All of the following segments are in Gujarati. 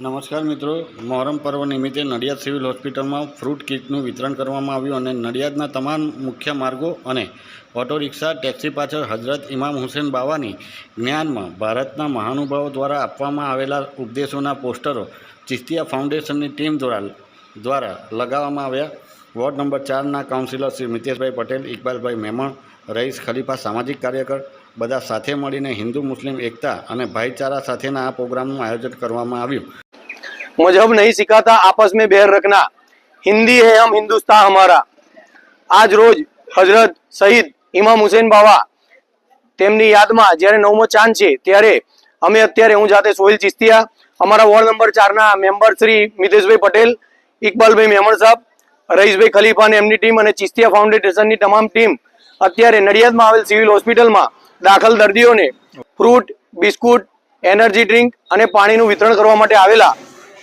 નમસ્કાર મિત્રો. મોહરમ પર્વ નિમિત્તે નડિયાદ સિવિલ હોસ્પિટલમાં ફ્રૂટ કીટનું વિતરણ કરવામાં આવ્યું અને નડિયાદના તમામ મુખ્ય માર્ગો અને ઓટો રિક્ષા, ટેક્સી પાછળ હજરત ઇમામ હુસેન બાવાની જ્ઞાનમાં ભારતના મહાનુભાવો દ્વારા આપવામાં આવેલા ઉપદેશોના પોસ્ટરો ચિસ્તિયા ફાઉન્ડેશનની ટીમ દ્વારા દ્વારા લગાવવામાં આવ્યા. વોર્ડ નંબર ચારના કાઉન્સિલર શ્રી મિતેશભાઈ પટેલ, ઇકબાલભાઈ મેમણ, રઈસ ખલીફા, સામાજિક કાર્યકર બધા સાથે મળીને હિન્દુ મુસ્લિમ એકતા અને ભાઈચારા સાથેના આ પ્રોગ્રામનું આયોજન કરવામાં આવ્યું. मजहब नहीं सिखाता आपस में बैर रखना हिंदी है हम हिंदुस्तान हमारा આજ રોજ હજરત શહીદ ઇમામ હુસેન બાવા તેમની યાદમાં જ્યારે નવમો ચાંદ છે ત્યારે અમે અત્યારે હું જાતે સોહિલ ચિસ્તિયા અમારા વોર્ડ નંબર ચારના મેમ્બર શ્રી મિતેશભાઈ પટેલ ઇકબાલભાઈ મેમણ સાહેબ રઈસભાઈ ખલીફા અને એમની ટીમ અને ચિસ્તિયા ફાઉન્ડેશનની તમામ ટીમ અત્યારે નડિયાદમાં આવેલ સિવિલ હોસ્પિટલમાં દાખલ દર્દીઓને ફ્રૂટ બિસ્કુટ એનર્જી ડ્રિંક અને પાણીનું વિતરણ કરવા માટે આવેલા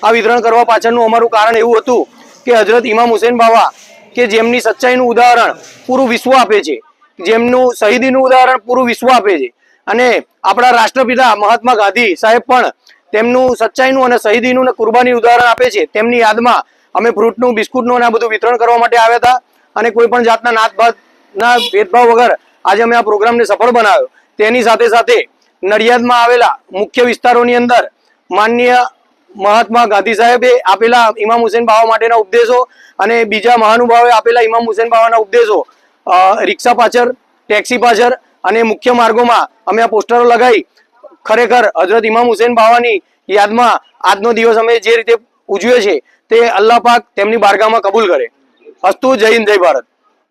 આ વિતરણ કરવા પાછળનું અમારું કારણ એવું હતું કે હજરત ઇમામ હુસેન બાવા કે જેમની સચ્ચાઈનું ઉદાહરણ પૂરું વિશ્વ આપે છે. જેમનું શહીદીનું ઉદાહરણ પૂરું વિશ્વ આપે છે. અને આપણા રાષ્ટ્રપિતા મહાત્મા ગાંધી સાહેબ પણ તેમનું સચ્ચાઈનું અને શહીદીનું અને કુરબાની ઉદાહરણ આપે છે. તેમની યાદમાં અમે ફ્રૂટનું, બિસ્કુટનું અને આ બધું વિતરણ કરવા માટે આવ્યા હતા. અને કોઈ પણ જાતના નાતભાતના ભેદભાવ વગર આજે અમે આ પ્રોગ્રામને સફળ બનાવ્યો. તેની સાથે સાથે નડિયાદમાં આવેલા મુખ્ય વિસ્તારોની અંદર માન્ય મહાત્મા ગાંધી સાહેબે આપેલા ઇમામ હુસેન બાવા માટેના ઉપદેશો અને બીજા મહાનુભાવોએ આપેલા ઇમામ હુસેન બાવાના ઉપદેશો રિક્ષા પાછળ, ટેક્સી પાછળ અને મુખ્ય માર્ગોમાં અમે આ પોસ્ટરો લગાવી. ખરેખર હજરત ઇમામ હુસેન બાવાની યાદમાં આજનો દિવસ અમે જે રીતે ઉજવીએ છીએ તે અલ્લાહ પાક તેમની બારગામાં કબૂલ કરે. અસ્તુ જય હિન્દ, જય ભારત.